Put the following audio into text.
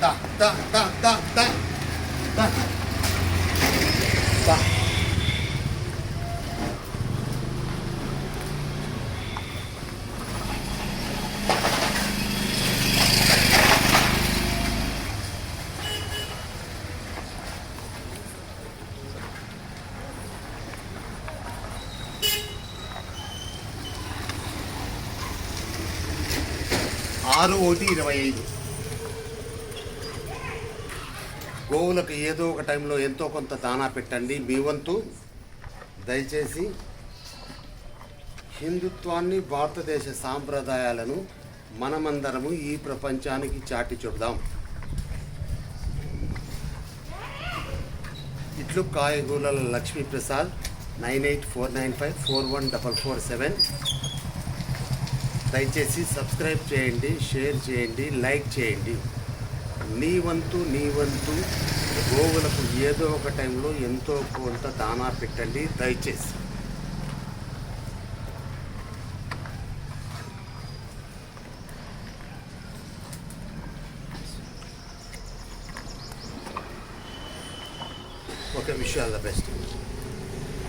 Da, da, da, da, da. Da. Da. ആറ് കോടി ഇരുപത്തി గోవులకు ఏదో ఒక టైంలో ఎంతో కొంత దానా పెట్టండి. మీ వంతు దయచేసి హిందుత్వాన్ని భారతదేశ సాంప్రదాయాలను మనమందరము ఈ ప్రపంచానికి చాటి చూద్దాం ఇట్లు కాయగూరల Lakshmiprasad nine eight four nine five four one double four seven. దయచేసి సబ్స్క్రైబ్ చేయండి షేర్ చేయండి లైక్ చేయండి. నీ వంతు నీ వంతు గోవులకు ఏదో ఒక టైంలో ఎంతో కొంత దానా పెట్టండి దయచేసి. ఒక విషయాల బెస్ట్ విషయం బెస్ట్.